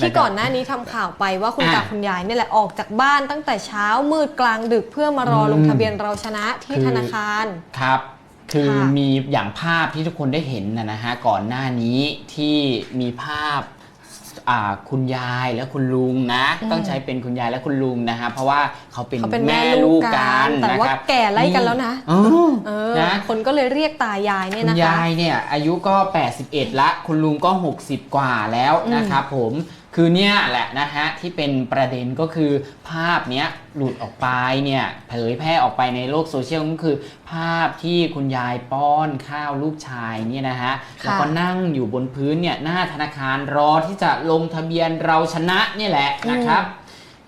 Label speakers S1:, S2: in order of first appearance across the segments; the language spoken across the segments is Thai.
S1: ที่
S2: นะครับ
S1: ก่อนหน้านี้ทำข่าวไปว่าคุณ
S2: อะ
S1: ตาคุณยายเนี่ยแหละออกจากบ้านตั้งแต่เช้ามืดกลางดึกเพื่อมารอลง
S2: อืม
S1: ทะเบียนเราชนะที่
S2: คือ
S1: ธนาคาร
S2: ครับคือ
S1: ค่ะ
S2: มีอย่างภาพที่ทุกคนได้เห็นนะนะฮะก่อนหน้านี้ที่มีภาพอ่าคุณยายและคุณลุงนะ ต้องใช้เป็นคุณยายและคุณลุงนะฮะเพราะว่าเขาเป็น
S1: เขาเป็นแม่
S2: แม่
S1: ลู
S2: ลู
S1: ก
S2: ก
S1: กั
S2: กันน
S1: แต่
S2: นะ
S1: ว่า
S2: ครับ
S1: แก่ไล่กันแล้วนะ
S2: อ๋อ
S1: เออ
S2: นะ
S1: คนก็เลยเรียกตายายเนี่ย
S2: คุณ
S1: นะคะ
S2: ยายเนี่ยอายุก็ 81ละคุณลุงก็ 60 กว่าแล้วนะครับผม คือเนี่ยแหละนะฮะที่เป็นประเด็นก็คือภาพเนี้ยหลุดออกไปเนี่ยเผยแพร่ออกไปในโลกโซเชียลก็คือ ภาพที่คุณยายป้อนข้าวลูกชายเนี่ยนะฮะแล้วก็นั่งอยู่บนพื้นเนี่ยหน้าธนาคารรอที่จะลงทะเบียนเราชนะเนี่ยแหละนะครับ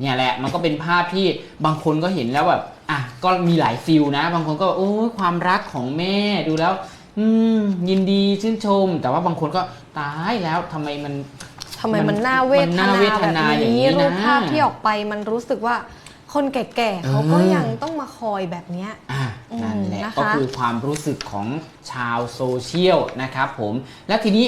S2: เนี่ยแหละมันก็เป็นภาพที่บางคนก็เห็นแล้วแบบอะก็มีหลายฟิลนะ บางคนก็แบบโอ้ยความรักของแม่ดูแล้ว อืมยินดีชื่นชม แต่ว่าบางคนก็ตายแล้วทำไมมัน
S1: ทำไม
S2: มั
S1: มันนน่าเว
S2: มัน
S1: ท
S2: น่า
S1: นา
S2: เวท
S1: แบบ
S2: นาอย่างนี้
S1: นี้
S2: นะ
S1: รูปภาพที่ออกไปมันรู้สึกว่าคนแก่ๆเขาก็
S2: เออ
S1: ยังต้องมาคอยแบบเนี้ย
S2: อะ
S1: อืม
S2: นั่นแหละ
S1: นะคะ
S2: ก็คือความรู้สึกของชาวโซเชียลนะครับผมแล้วทีนี้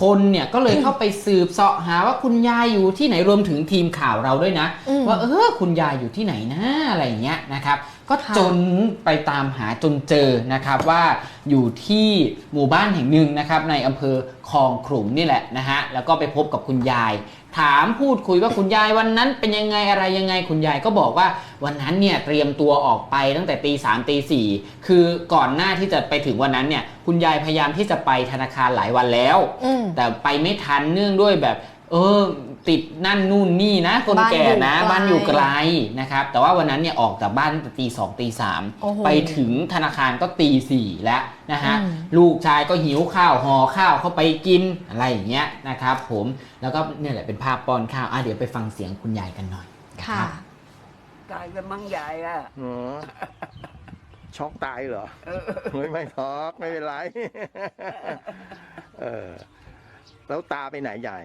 S2: คนเนี่ยก็เลยเข้าไปสืบเสาะหาว่าคุณยายอยู่ที่ไหนรวมถึงทีมข่าวเราด้วยนะ
S1: อืม
S2: ว่าเออคุณยายอยู่ที่ไหนนะอะไรอย่างเงี้ยนะครับ ก็
S1: ค่ะ
S2: จนไปตามหาจนเจอนะครับว่าอยู่ที่หมู่บ้านแห่งหนึ่งนะครับในอำเภอคลองขลุงนี่แหละนะฮะแล้วก็ไปพบกับคุณยาย ถามพูดคุยว่าคุณยายวันนั้นเป็นยังไงอะไรยังไงคุณยายก็บอกว่าวันนั้นเนี่ยเตรียมตัวออกไปตั้งแต่ตีสามตีสี่คือก่อนหน้าที่จะไปถึงวันนั้นเนี่ยคุณยายพยายามที่จะไปธนาคารหลายวันแล้ว
S1: อืม
S2: แต่ไปไม่ทันเนื่องด้วยแบบ เออ ติดนั่นนู่นนี่นะ คน
S1: บ้าน
S2: แก่นะ
S1: อยู่ไกล
S2: บ้านอยู่ไกลนะครับ แต่ว่าวันนั้นเนี่ยออกจากบ้านตั้งแต่ตีสองตีสาม
S1: โอ้โห
S2: ไปถึงธนาคารก็ตีสี่แล้วนะฮะ
S1: อืม
S2: ลูกชายก็หิวข้าวห่อข้าวเข้าไปกินอะไรอย่างเงี้ยนะครับ ผมแล้วก็เนี่ยแหละเป็นภาพป้อนข้าวอะเดี๋ยวไปฟังเสียงคุณยายกันหน่อยน
S1: ค่ะ
S2: รับ
S3: ตายกันมั้งยายอะ
S4: อ๋อช็อกตายเหรอ
S3: เออ
S4: ไม่ไม่ช็อกไม่เป็นไรเออแล้วตาไปไหนยาย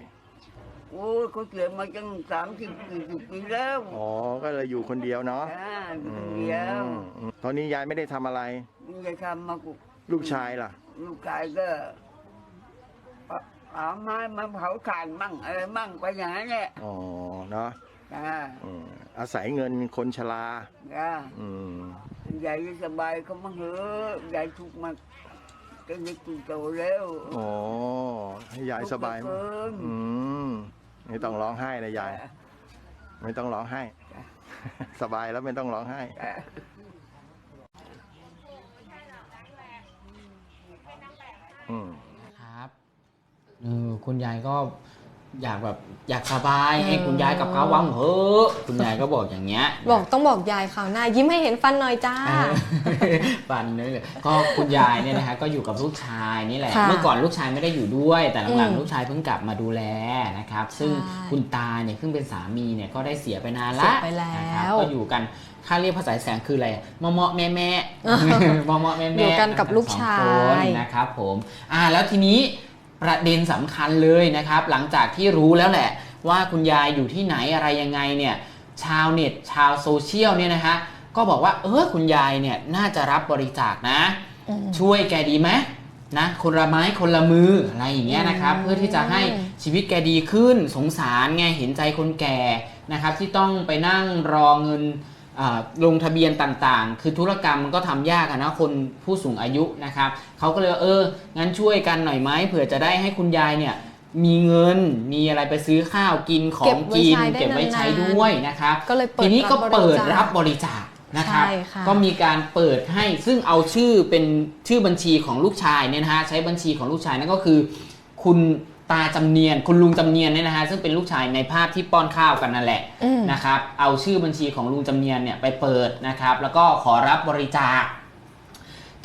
S3: โอ้ยเขาเสียมาจังสามสิบสี่สิบปีแล้ว
S4: อ๋อ ก็เลยอยู่คนเดียวเนาะ
S3: อ่า
S4: อื
S3: เดียว
S4: มตอนนี้ยายไม่ได้ทำอะไร
S3: นี่จะทำมากู
S4: ลูกชายล่ะ
S3: ลูกชายก็เอาเอาไม้มาเผาถ่านมั่งอะไรมั่งไปอย่างนั้นแหละ
S4: อ๋อ เนาะ
S3: อ่า
S4: อืมอาศัยเงินคนชรา
S3: อ่า
S4: อืม
S3: ยายสบายก็มาเหอะยายทุกข์มาจะเล็กตุโตแล้ว
S4: อ๋อ ให้ยายสบาย
S3: ทุกข์เหลือเกิน
S4: อืม ไม่ต้องร้องไห้นะยาย ไม่ต้องร้องไห้ สบายแล้วไม่ต้องร้องไห้
S3: อ่า
S4: อืม
S2: ครับเออคุณยายก็ อยากแบบอยากสบาย
S1: เออ
S2: ให้คุณยายกับเขาวังเฮ้อะคุณยายก็บอกอย่างเงี้ย
S1: บอกต้องบอกยายข่าวหน้ายิ้มให้เห็นฟันหน่อยจ้า
S2: ฟันนี่เลยก็คุณยายเนี่ยนะฮะก็อยู่กับลูกชายนี่แหละ
S1: ค่ะ
S2: เมื่อก่อนลูกชายไม่ได้อยู่ด้วย แต่หลัง
S1: อืม
S2: ๆลูกชายเพิ่งกลับมาดูแลนะครับ ซึ่ง
S1: ใช่
S2: คุณตาเนี่ยซึ่งเป็นสามีเนี่ยก็ได้เสียไปนานละ
S1: เสียไปแล้ว
S2: นะครับก็อยู่กันค่าเรียกภาษาแสงคืออะไรมอมอแม่แม่มอมอแม่แม่
S1: อยู่กันกับลูกชาย
S2: สองคนนะครับผมอ่าแล้วทีนี้ ประเด็นสำคัญเลยนะครับ หลังจากที่รู้แล้วแหละ ว่าคุณยายอยู่ที่ไหนอะไรยังไงเนี่ยชาวเน็ตชาวโซเชียลเนี่ยนะฮะก็บอกว่าเออคุณยายเนี่ยน่าจะรับบริจาคนะ
S1: อืม
S2: ช่วยแกดีไหมนะคนละไม้คนละมืออะไรอย่างเงี้ยนะครับ
S1: อืม
S2: เพื่อที่จะให้ชีวิตแกดีขึ้นสงสารไงเห็นใจคนแก่นะครับที่ต้องไปนั่งรอเงินอ่า ลงทะเบียนต่างๆ คือธุรกรรมมันก็ทำยากอะนะคนผู้สูงอายุนะครับเขาก็เลยว่าเอองั้นช่วยกันหน่อยไหมเผื่อจะได้ให้คุณยายเนี่ยมีเงินมีอะไรไปซื้อข้าวกินขอ
S1: เก็
S2: ง
S1: บไว้
S2: กิน
S1: ใช้ได้
S2: เก็บไว้ใช้
S1: นานๆ
S2: ด้วยนะครับ
S1: ก็เลยเปิด
S2: ทีนี้ก็เปิด
S1: รั
S2: รั
S1: บบ
S2: บบริจาคนะครับ
S1: ใช่ค่ะ
S2: ก็มีการเปิดให้ซึ่งเอาชื่อเป็นชื่อบัญชีของลูกชายเนี่ยนะฮะใช้บัญชีของลูกชายนั่นก็คือ คุณ ตาจำเนียนคุณลุงจำเนียนเนี่ยนะฮะซึ่งเป็นลูกชายในภาพที่ป้อนข้าวกันนั่นแหละ
S1: อืม
S2: นะครับ เอาชื่อบัญชีของลุงจำเนียนเนี่ยไปเปิดนะครับ แล้วก็ขอรับบริจาค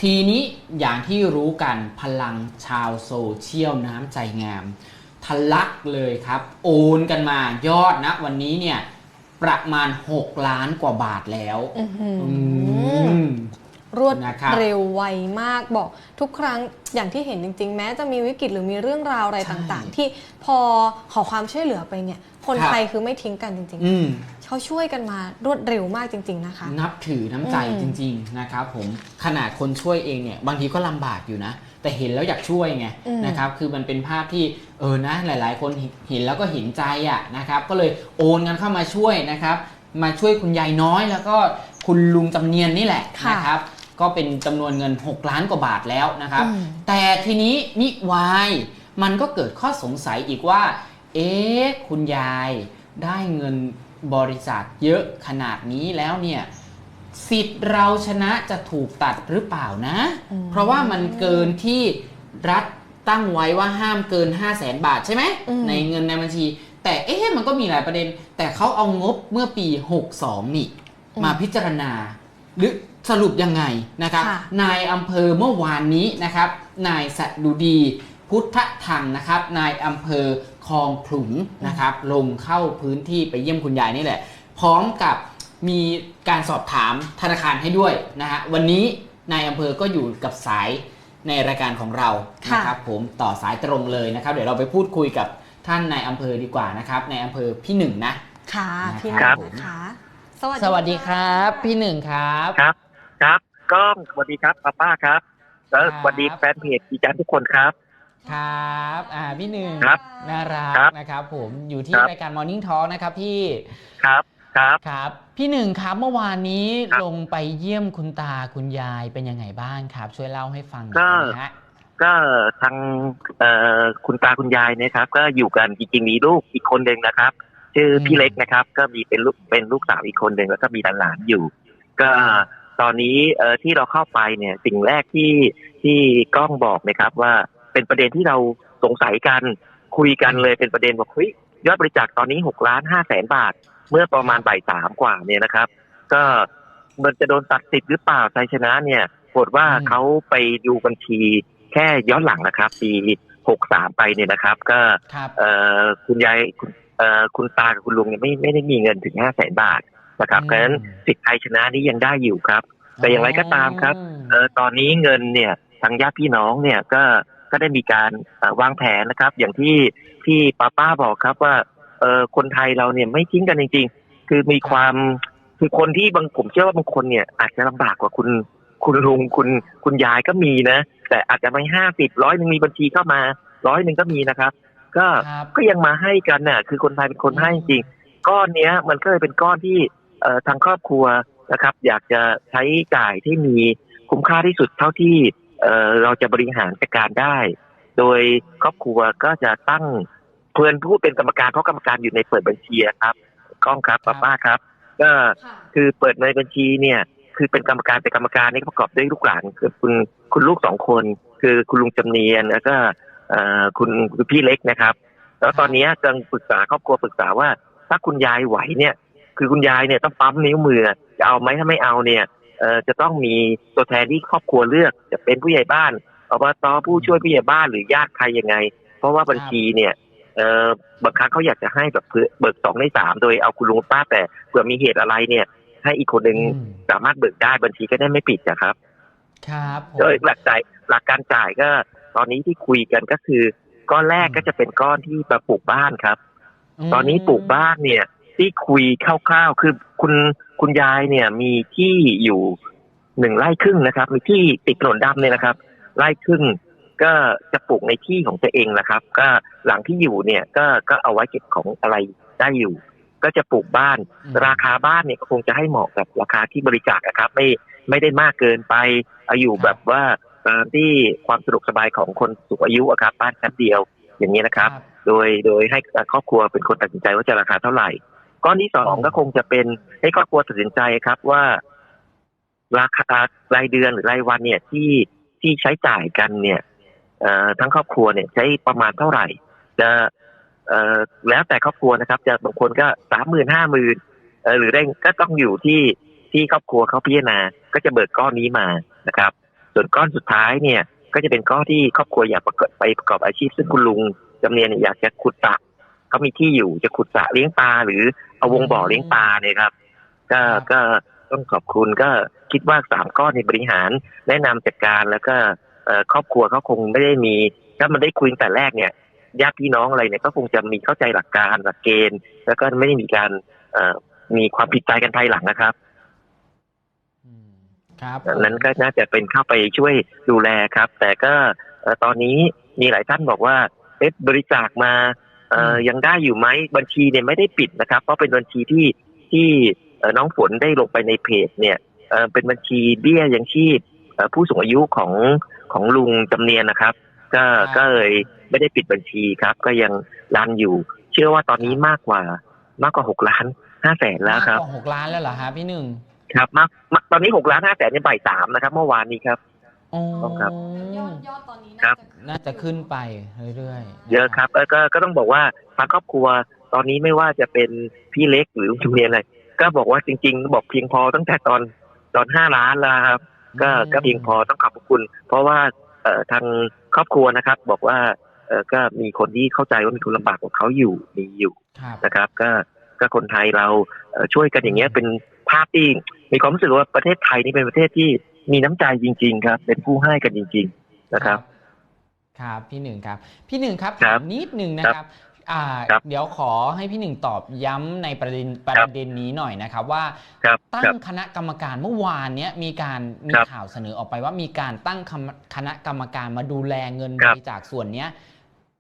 S2: ทีนี้อย่างที่รู้กันพลังชาวโซเชียลน้ำใจงาม ทะลักเลยครับ โอนกันมายอดนะวันนี้เนี่ยประมาณ 6 ล้านกว่าบาทแล้ว
S1: อื้อหือ
S2: อืม
S1: รวด
S2: นะครับ
S1: เร็วไวมากบอกทุกครั้งอย่างที่เห็นจริง ๆ แม้จะมีวิกฤตหรือมีเรื่องราวอะไร
S2: ใช่
S1: ต่างๆ ที่พอขอความช่วยเหลือไปเนี่ยคน
S2: ครับ
S1: ไทยคือไม่ทิ้งกันจริง
S2: อืม
S1: ๆ เขาช่วยกันมารวดเร็วมากจริง ๆนะคะ
S2: นับถือน้ำใจ
S1: อืม
S2: จริง ๆ นะครับผมขนาดคนช่วยเองเนี่ยบางทีก็ลำบากอยู่นะ แต่เห็นแล้วอยากช่วยไง
S1: อืม
S2: นะครับคือมันเป็นภาพที่เออนะหลาย ๆ คนเห็นแล้วก็เห็นใจอะนะครับก็เลยโอนกันเข้ามาช่วยนะครับ มาช่วยคุณยายน้อยแล้วก็คุณลุงจำเนียนนี่แหละ
S1: ค่ะ
S2: นะครับ ก็เป็นจำนวนเงิน 6 ล้านกว่าบาทแล้วนะครับ
S1: อืม
S2: แต่ทีนี้นิวายมันก็เกิดข้อสงสัยอีกว่า เอ๊ะคุณยายได้เงินบริษัทเยอะขนาดนี้แล้วเนี่ยสิทธิ์เราชนะจะถูกตัดหรือเปล่านะ
S1: อืม
S2: เพราะว่ามันเกินที่รัฐตั้งไว้ว่าห้ามเกิน 5 0 0แสนบาทใช่ไหม
S1: อืม
S2: ในเงินในบัญชี แต่เอ๊ะมันก็มีหลายประเด็น แต่เขาเอางบเมื่อปี 62 นี่ มาพิจารณา หรือ สรุปยังไงนะครับ
S1: ค่ะ
S2: นายอำเภอเมื่อวานนี้นะครับ นายสดุดีพุทธธรรมนะครับ นายอำเภอคลองขลุงนะครับ ลงเข้าพื้นที่ไปเยี่ยมคุณยายนี่แหละ พร้อมกับมีการสอบถามธนาคารให้ด้วยนะฮะวันนี้นายอำเภอก็อยู่กับสายในรายการของเรา
S1: ค่ะ
S2: นะครับผมต่อสายตรงเลยนะครับ เดี๋ยวเราไปพูดคุยกับท่านนายอำเภอดีกว่านะครับในอำเภอพี่หนึ่งนะ
S1: ค่ะ พี่
S2: ครับ
S1: หนึ่งนะคะ
S2: สวัสดีครับ พี่หนึ่งครับ
S5: ครับ ครับก็สวัสดีครับป้าป้าครับแล้ว
S2: ครับ
S5: สวัสดีแฟนเพจอีจันทุกคนครับ
S2: ครับอ่าพี่หนึ่ง
S5: ครับ
S2: น่ารัก
S5: ครับ
S2: นะครับ ผมอยู่ที่
S5: ครับ
S2: รายการ Morning Talk นะครับพี่
S5: ครับครับ
S2: ครับ พี่หนึ่งครับเมื่อวานนี้
S5: ครับ
S2: ลงไปเยี่ยมคุณตาคุณยายเป็นยังไงบ้างครับ ช่วยเล่าให้ฟังหน่
S5: ก็
S2: อยนะฮะ
S5: ก็ทางเอ่อคุณตาคุณยายเนะครับ ก็อยู่กันจริงๆมีลูกอีกคนหนึ่งนะครับ ชื่อพี่เล็กนะครับ ก็มีเป็นลูกเป็นลูกสาวอีกคนหนึ่งแล้วก็มีหลานๆอยู่ ก็ ตอนนี้เอ่อที่เราเข้าไปเนี่ยสิ่งแรกที่ที่กล้องบอกนะครับว่าเป็นประเด็นที่เราสงสัยกันคุยกันเลยเป็นประเด็นว่าเฮ้ยยอดบริจาคตอนนี้หกล้านห้าแสนบาท เมื่อประมาณบ่ายสามกว่าเนี่ยนะครับ ก็มันจะโดนตัดสิทธิ์หรือเปล่าไทยชนะเนี่ยปรากฏว่า
S2: อืม
S5: เขาไปดูบัญชีแค่ย้อนหลังนะครับ ปีหกสามไปเนี่ยนะครับ ก็
S2: ครับ
S5: เอ่อคุณยายคุณเอ่อคุณตากับคุณลุงเนี่ยไม่ไม่ได้มีเงินถึงห้าแสนบาท นะครับ
S2: อืม
S5: เพราะฉะนั้นสิทธิ์ไทยชนะนี้ยังได้อยู่ครับ แต่อย่างไรก็ตามครับ
S2: อืม
S5: เอ่อตอนนี้เงินเนี่ยทางญาติพี่น้องเนี่ยก็ก็ได้มีการเอ่อวางแผนนะครับ อย่างที่ที่ป้าป้าบอกครับว่าเออคนไทยเราเนี่ยไม่ทิ้งกันจริง ๆ คือมีความคือคนที่บางผมเชื่อว่าบางคนเนี่ย อาจจะลำบากกว่าคุณคุณลุงคุณคุณยายก็มีนะ แต่อาจจะไม่ห้าสิบร้อยหนึ่งมีบัญชีเข้ามาร้อยหนึ่งก็มีนะครับ ก็
S2: ครับ
S5: ก็ยังมาให้กันน่ะ คือคนไทยเป็นคนให้จริงๆก้อนเนี้ย มันก็เลยเป็นก้อนที่เอ่อ ทางครอบครัวนะครับ อยากจะใช้จ่ายที่มีคุ้มค่าที่สุดเท่าที่เอ่อเราจะบริหารจัดการได้ โดยครอบครัวก็จะตั้งเพื่อนผู้เป็นกรรมการเพราะกรรมการอยู่ในเปิดบัญชีอะครับกล้องครับป้าป้าครับ ก็
S1: ค่ะ
S5: คือเปิดในบัญชีเนี่ย คือเป็นกรรมการแต่กรรมการนี่ประกอบด้วยลูกหลานคือคุณคุณลูกสองคน คือคุณลุงจำเนียนแล้วก็เอ่อคุณคุณพี่เล็กนะครับ แล้วตอนนี้กำลังปรึกษาครอบครัวปรึกษาว่า ถ้าคุณยายไหวเนี่ย คือคุณยายเนี่ยต้องปั๊มนิ้วมือจะเอาไหมถ้าไม่เอาเนี่ยเอ่อจะต้องมีตัวแทนที่ครอบครัวเลือก จะเป็นผู้ใหญ่บ้านอบตผู้ช่วยผู้ใหญ่บ้านหรือญาติใครยังไง เพราะว่าบัญชีเนี่ยเอ่อบางครั้งเขาอยากจะให้แบบเผื่อเบิกสองในสามโดยเอาคุณลุงป้าแต่เผื่อมีเหตุอะไรเนี่ย ให้อีกคนหนึ่ง
S2: อืม
S5: สามารถเบิกได้บัญชีก็ได้ไม่ปิดนะครับ
S2: ครับผม
S5: โดยหลักจ่ายหลักการจ่ายก็ ตอนนี้ที่คุยกันก็คือ ก้อนแรกก็จะเป็นก้อนที่มาปลูกบ้านครับ
S2: ม
S5: ตอนนี้ปลูกบ้านเนี่ย ที่คุยคร่าวๆ คือคุณคุณยายเนี่ยมีที่อยู่หนึ่งไร่ครึ่งนะครับ มีที่ติดถนนดำเนี่ยนะครับ ไร่ครึ่งก็จะปลูกในที่ของตัวเองนะครับ ก็หลังที่อยู่เนี่ยก็ก็เอาไว้เก็บของอะไรได้อยู่ ก็จะปลูกบ้าน
S2: อืม
S5: ราคาบ้านเนี่ยก็คงจะให้เหมาะกับราคาที่บริจาคนะครับ ไม่ไม่ได้มากเกินไปเอาอยู่แบบว่าตามที่ความสะดวกสบายของคนสูงอายุอะครับบ้านชั้นเดียวอย่างนี้นะครับ โดยโดยให้ครอบครัวเป็นคนตัดสินใจว่าจะราคาเท่าไหร่ ก้อนที่สองก็คงจะเป็นให้ครอบครัวตัดสินใจครับว่า ราคารายเดือนหรือรายวันเนี่ยที่ที่ใช้จ่ายกันเนี่ยทั้งครอบครัวเนี่ยใช้ประมาณเท่าไหร่ จะแล้วแต่ครอบครัวนะครับ จะบางคนก็สามหมื่นห้าหมื่นหรือได้ก็ต้องอยู่ที่ที่ครอบครัวเขาพิจารณาก็จะเบิกก้อนนี้มานะครับ ส่วนก้อนสุดท้ายเนี่ย ก็จะเป็นก้อนที่ครอบครัวอยากประกอบไปประกอบอาชีพซึ่งคุณลุงจำเนียนอยากจะขุดสระ เขามีที่อยู่จะขุดสระเลี้ยงปลาหรือเอาวงบ่อเลี้ยงปลาเนี่ยครับ ก็
S2: ครับ
S5: ก็ต้องขอบคุณก็คิดว่าสามก้อนในบริหารแนะนำจัดการแล้วก็เอ่อครอบครัวเขาคงไม่ได้มี ถ้ามันได้คุยตั้งแต่แรกเนี่ยญาติพี่น้องอะไรเนี่ยก็คงจะมีเข้าใจหลักการหลักเกณฑ์ แล้วก็ไม่ได้มีการเอ่อมีความผิดใจกันภายหลังนะครับ
S2: อืมครับ
S5: ดังนั้นก็น่าจะเป็นเข้าไปช่วยดูแลครับ แต่ก็เอ่อตอนนี้มีหลายท่านบอกว่าเอ๊ะบริจาคมา เอ่อยังได้อยู่ไหมบัญชีเนี่ยไม่ได้ปิดนะครับ เพราะเป็นบัญชีที่ที่เอ่อน้องฝนได้ลงไปในเพจเนี่ยเอ่อเป็นบัญชีเบี้ยยังชีพเอ่อผู้สูงอายุของของลุงจำเนียนนะครับ ก็ก็เลยไม่ได้ปิดบัญชีครับ ก็ยังรันอยู่ เชื่อว่าตอนนี้มากกว่ามากกว่าหกล้านห้าแสนแล้วครับ
S2: มากกว่าหกล้านแล้วเหรอฮะพี่หนึ่ง
S5: ครับมากมากตอนนี้หกล้านห้าแสนในบ่ายสามนะครับ เมื่อวานนี้ครับ
S2: อ๋อ
S5: ต้องครับ
S1: ยอดยอดตอนนี้
S5: ครั
S1: น่า
S5: บ
S1: จะ
S2: น่าจะขึ้นไปเรื่อยๆ
S5: เยอะครับแล้วก็ก็ต้องบอกว่าทางครอบครัวตอนนี้ไม่ว่าจะเป็นพี่เล็กหรือจุเนียนอะไรก็บอกว่าจริง ๆ บอกเพียงพอตั้งแต่ตอนตอนห้าล้านแล้วครับ ก็
S2: อืม
S5: ก็เพียงพอต้องขอบคุณ เพราะว่าเอ่อทางครอบครัวนะครับ บอกว่าเออก็มีคนที่เข้าใจว่ามีคนลำบากของเขาอยู่มีอยู่
S2: ครับ
S5: นะครับ ก็ก็คนไทยเราเอ่อช่วยกันอย่างเงี้ยเป็นภาพที่มีความรู้สึกว่าประเทศไทยนี่เป็นประเทศที่ มีน้ำใจจริง ๆ ครับ เป็นผู้ให้กันจริง ๆ นะครับ
S2: ครับพี่หนึ่งครับ พี่หนึ่งครับ
S5: ครั
S2: ถา
S5: บ
S2: มนิดนึงนะครับอ่า
S5: ครับ
S2: เดี๋ยวขอให้พี่หนึ่งตอบย้ำในประเด็นประเด็นนี้หน่อยนะครับว่า
S5: ครับ
S2: ตั้
S5: ครั
S2: ง
S5: บ
S2: คณะกรรมการเมื่อวานเนี้ยมีการมี
S5: ครับ
S2: ข่าวเสนอออกไปว่ามีการตั้งคำคณะกรรมการมาดูแลเงิน
S5: ครับ
S2: บริจาคส่วนเนี้ย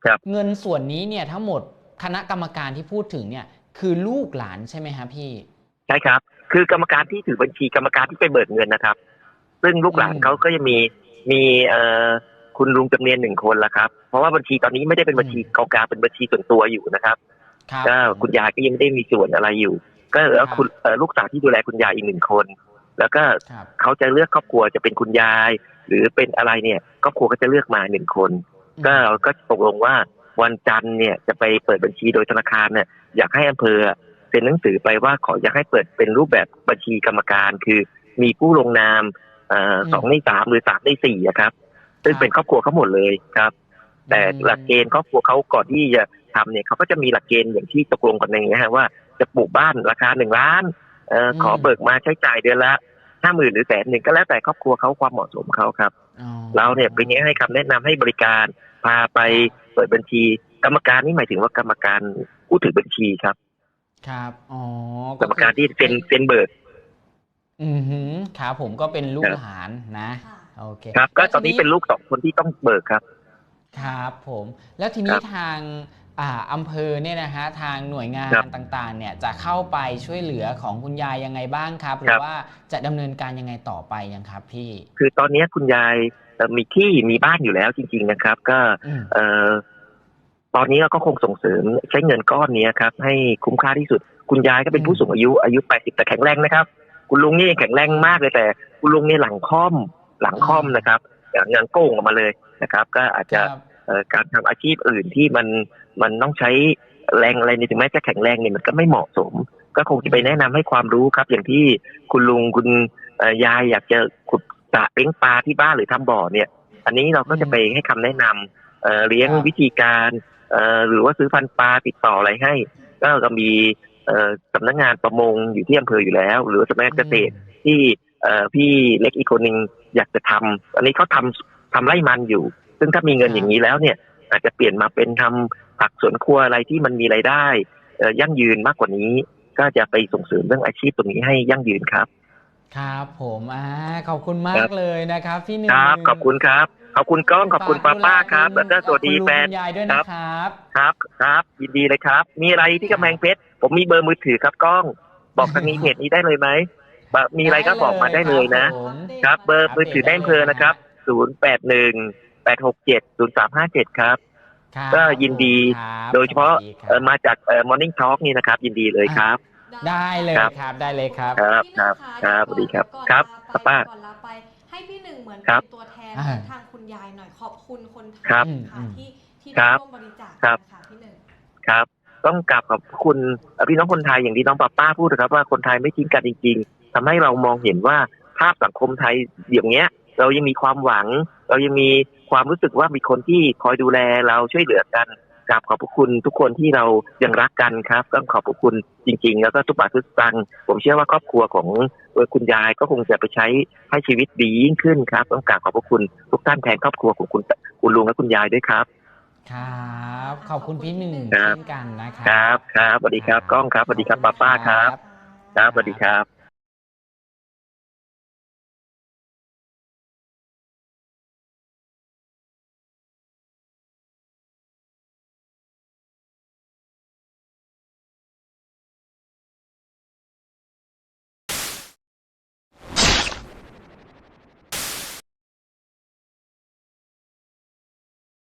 S5: ครับ
S2: เงินส่วนนี้เนี่ยทั้งหมดคณะกรรมการที่พูดถึงเนี่ยคือลูกหลานใช่ไหมฮะพี่
S5: ใช่ครับ คือกรรมการที่ถือบัญชีกรรมการที่ไปเบิกเงินนะครับ ซึ่งลูกหลาน
S2: อืม
S5: เขาก็จะมีมีเอ่อคุณลุงจำเนียนหนึ่งคนละครับ เพราะว่าบัญชีตอนนี้ไม่ได้เป็นบัญชีกองกลางเป็นบัญชีส่วนตัวอยู่นะครับ
S2: ครับ
S5: ก็คุณยายก็ยังไม่ได้มีส่วนอะไรอยู่ ก็เหลือคุณเอ่อลูกสาวที่ดูแลคุณยายอีกหนึ่งคน แล้วก็
S2: ครับ
S5: เขาจะเลือกครอบครัวจะเป็นคุณยาย หรือเป็นอะไรเนี่ยครอบครัวก็จะเลือกมาหนึ่งคน ก็เราก็ตกลงว่าวันจันทร์เนี่ยจะไปเปิดบัญชีโดยธนาคารเนี่ยอยากให้อำเภอเซ็นหนังสือไปว่าขออยากให้เปิดเป็นรูปแบบบัญชีกรรมการ คือมีผู้ลงนามเอ่ออ
S2: ม
S5: สองในสามหรือสามในสี่อะครับ ซึ่ง
S2: ครับ
S5: เป็นครอบครัวเขาหมดเลยครับ แต่
S2: อืม
S5: หลักเกณฑ์ครอบครัวเขาก่อนที่จะทำเนี่ยเขาก็จะมีหลักเกณฑ์อย่างที่ตกลงกันอย่างเงี้ยฮะว่าจะปลูกบ้านราคาหนึ่งล้านเอ่ออ
S2: ม
S5: ขอเบิกมาใช้จ่ายเดือนละห้าหมื่นหรือแสนหนึ่งก็แล้วแต่ครอบครัวเขาความเหมาะสมเขาครับ
S2: อ๋อ
S5: เราเนี่ยเป็นให้คำแนะนำให้บริการพาไปเปิดบัญชี กรรมการนี่หมายถึงว่ากรรมการผู้ถือบัญชีครับ
S2: ครับอ๋อก
S5: รรมการที่เซ็นเซ็นเบิก
S2: อือหือ ครับผมก็เป็นลูก
S5: ครับ
S2: หลานนะ
S1: ค่ะ
S2: โอเค
S5: ครับก็
S2: แล้ว
S5: ตอนนี้เป็นลูกสองคนที่ต้องเบิกครับ
S2: ครับผมแล้วที
S5: ค
S2: นี้
S5: รับ
S2: ทางอ่าอำเภอเนี่ยนะฮะทางหน่วยงาน
S5: ครับ
S2: ต่างๆ เนี่ยจะเข้าไปช่วยเหลือของคุณยายยังไงบ้างครับ หรื
S5: ครั
S2: อบว่าจะดำเนินการยังไงต่อไปยังครับ พี่
S5: คือตอนนี้คุณยายเอ่อมีที่มีบ้านอยู่แล้วจริง ๆนะครับ ก็
S2: อืม
S5: เอ่อตอนนี้เราก็คงส่งเสริมใช้เงินก้อนนี้ครับ ให้คุ้มค่าที่สุด คุณยายก็เป็นผู้สูงอายุอายุ 80 แต่แข็งแรงนะครับ คุณลุงนี่แข็งแรงมากเลยแต่ คุณลุงนี่หลังค่อมหลังค่อมนะครับ อย่างอย่างโก้งออกมาเลยนะครับ ก็อาจจะ
S2: ครับ
S5: เอ่อการทำอาชีพอื่นที่มันมันต้องใช้แรงอะไรเนี่ยถึงแม้จะแข็งแรงเนี่ยมันก็ไม่เหมาะสม ก็คงจะไปแนะนำให้ความรู้ครับ อย่างที่คุณลุงคุณเอ่อยายอยากจะขุดสระเลี้ยงปลาที่บ้านหรือทำบ่อเนี่ย อันนี้เราก็จะไปให้คำแนะนำเอ่อเลี้ยง
S2: ครับ
S5: วิธีการเอ่อหรือว่าซื้อพันธุ์ปลาติดต่ออะไรให้ ก็ก็มีเอ่อ สำนักงานประมงอยู่ที่อำเภออยู่แล้ว หรือว่าสำนักงานเกษตรที่เอ่อพี่เล็กอีกคนหนึ่งอยากจะทำอันนี้เขาทำทำไร่มันอยู่ ซึ่งถ้ามีเงิน
S2: ครับ
S5: อย่างนี้แล้วเนี่ย อาจจะเปลี่ยนมาเป็นทำผักสวนครัวอะไรที่มันมีรายได้เอ่อยั่งยืนมากกว่านี้ ก็จะไปส่งเสริมเรื่องอาชีพตรงนี้ให้ยั่งยืนครับ
S2: ครับผมอ่าขอบคุณมา
S5: ครั
S2: ก
S5: บ
S2: เลยนะครับพี่หนึ่ง
S5: ครับขอบคุณครับ ขอบคุณก้องขอบคุณป้าป้าครับ แล้วก็สวัสดี
S2: ขอบคุณ
S5: แฟน
S2: คุณยายด้วย
S5: ครั
S2: นะ
S5: บ
S2: ครับ
S5: ครับครับยินดีเลยครับ มีอะไรที่กำแพงเพชรผมมีเบอร์มือถือครับก้อง บอกทางนี้เพจนี้ได้เลยไหมบะมีอะไรก็บอกมาได้เลยนะ
S2: ผม
S5: ครับ เบอร์มือถือได้อำเภอนะครับศูนย์แปดหนึ่งแปดหกเจ็ดศูนย์สามห้าเจ็ดครับ
S2: ครับ
S5: ก็ยินดี
S2: ครับ
S5: โดยเฉพาะ
S2: สวัสดีครับ
S5: เอ่อมาจากเอ่อ Morning Talk นี่นะครับ ยินดีเลยครับ
S2: ได้เลย
S5: ครับ
S2: ครับได้เลยครับ
S5: ครับ
S1: พี่หนึ่งะ
S5: ครับสวัสดีครับ
S1: ก่อน
S5: ครับ
S1: ลาไป
S5: ป้า
S1: ก่อนลาไปให้พี่หนึ่งเหมือน
S5: ครั
S1: เป็
S5: บ
S1: นตัวแทน
S2: อ่า
S1: ของทางคุณยายหน่อยขอบคุณคนไทย
S5: ครับ
S1: ค่ะที่ที่
S5: ค
S1: ได้
S5: รับ
S1: ร่วมบริจาค
S5: ครับ
S1: ค่ะพี่หนึ่ง
S5: ครับ ต้องกลับขอบคุณเอ่อพี่น้องคนไทยอย่างที่น้องป้าป้าพูดนะครับ ว่าคนไทยไม่ทิ้งกันจริง ๆทำให้เรามองเห็นว่าภาพสังคมไทยอย่างเงี้ย เรายังมีความหวัง เรายังมีความรู้สึกว่ามีคนที่คอยดูแลเราช่วยเหลือกัน กราบขอบพระคุณทุกคนที่เรายังรักกันครับต้องขอบพระคุณจริง ๆ แล้วก็ทุกบาททุกสตังค์ผมเชื่อว่าครอบครัวของคุณยายก็คงจะไปใช้ให้ชีวิตดียิ่งขึ้นครับ ต้องกราบขอบพระคุณทุกท่านแทนครอบครัวของคุณคุณลุงและคุณยายด้วยครับ
S2: ครับ ขอบคุณพี่หนึ่ง
S5: ครับ
S2: เช่นกันนะครั
S5: ครับครับสวัสดีครับกล้องครับสวัสดีครับป้าป้าครับ ครับสวัสดีครับ